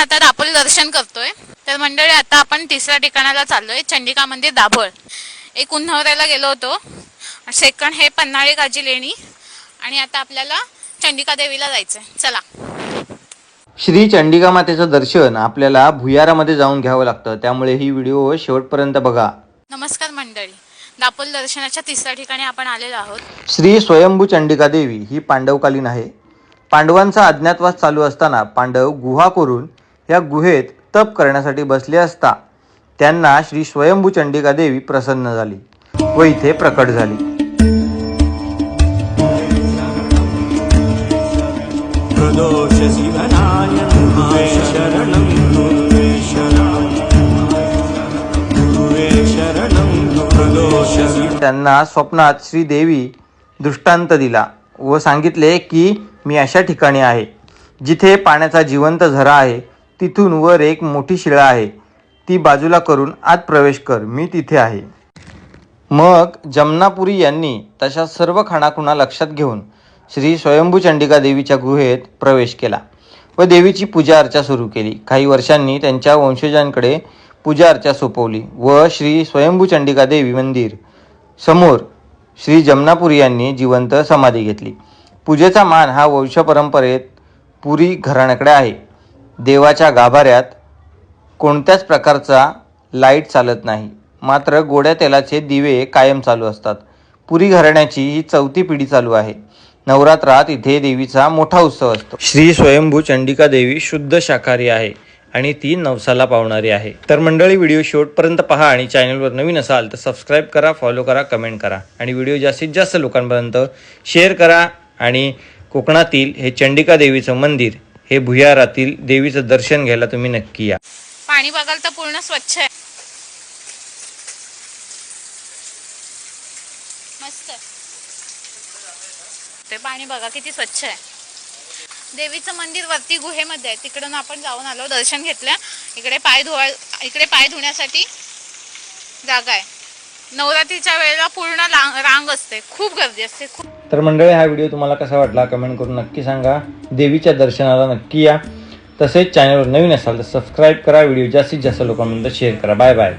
आता दापोली दर्शन करतोय. तर मंडळी आता आपण तिसऱ्या ठिकाणाला चाललोय चंडिका मंदिर दाभोळ. एक उन्हावऱ्याला गेलो होतो. सेकंड हे पन्हाळे काजी लेणी आणि आता आपल्याला चंडिका देवीला जायचंय. चला. श्री चंडिका मातेचं दर्शन आपल्याला भुयारामध्ये जाऊन घ्यावं लागतं. त्यामुळे ही व्हिडिओ शेवटपर्यंत बघा. नमस्कार मंडळी. दापोली दर्शनाच्या तिसऱ्या ठिकाणी आपण आलेलो आहोत. श्री स्वयंभू चंडिका देवी ही पांडवकालीन आहे. पांडवांचा अज्ञातवास चालू असताना पांडव गुहा करून या गुहेत तप करण्यासाठी बसले असता त्यांना श्री स्वयंभू चंडिका देवी प्रसन्न झाली व इथे प्रकट झाली. त्यांना स्वप्नात श्री देवी दृष्टांत दिला व सांगितले की मी अशा ठिकाणी आहे जिथे पाण्याचा जिवंत झरा आहे. तिथून वर एक मोठी शिळा आहे. ती बाजूला करून आत प्रवेश कर. मी तिथे आहे. मग जमनापुरी यांनी तशा सर्व खाणाखुणा लक्षात घेऊन श्री स्वयंभू चंडिका देवीच्या गुहेत प्रवेश केला व देवीची पूजा अर्चा सुरू केली. काही वर्षांनी त्यांच्या वंशजांकडे पूजा अर्चा सोपवली व श्री स्वयंभू चंडिका देवी मंदिर समोर श्री जमनापुरी यांनी जिवंत समाधी घेतली. पूजेचा मान हा वंशपरंपरेत पुरी घराण्याकडे आहे. देवाच्या गाभाऱ्यात कोणत्याच प्रकारचा लाइट चालत नाही. मात्र गोड्या तेलाचे दिवे कायम चालू असतात. पुरी घराण्याची ही चौथी पिढी चालू आहे. नवरात्रात इथे देवीचा मोठा उत्सव असतो. श्री स्वयंभू चंडिका देवी शुद्ध शाकाहारी आहे आणि ती नवसाला पावणारी आहे. तर मंडळी व्हिडिओ शेवटपर्यंत पहा आणि चॅनलवर नवीन असाल तर सबस्क्राईब करा फॉलो करा कमेंट करा. आणि व्हिडिओ जास्तीत जास्त लोकांपर्यंत शेअर करा आणि कोकणातील हे चंडिका देवीचं मंदिर हे भुयारातील देवीचं दर्शन घ्यायला तुम्ही नक्की या. पाणी बघाल तर पूर्ण स्वच्छ आहे. मस्त. ते पाणी बघा किती स्वच्छ आहे. देवीचं मंदिर वरती गुहेमध्ये आहे. तिकडून आपण जाऊन आलो दर्शन घेतलं. इकडे पाय धुवा इकडे पाय धुण्यासाठी जागा आहे. नवरात्रीच्या वेळेला पूर्ण ला- रांग असते. खूप गर्दी असते. खूप तर मंडळी हा व्हिडिओ तुम्हाला कसा वाटला कमेंट करून नक्की सांगा. देवीच्या दर्शनाला नक्की या. तसेच चॅनलवर नवीन असाल तर सबस्क्राईब करा. व्हिडिओ जास्तीत जास्त लोकांपर्यंत शेअर करा. Bye bye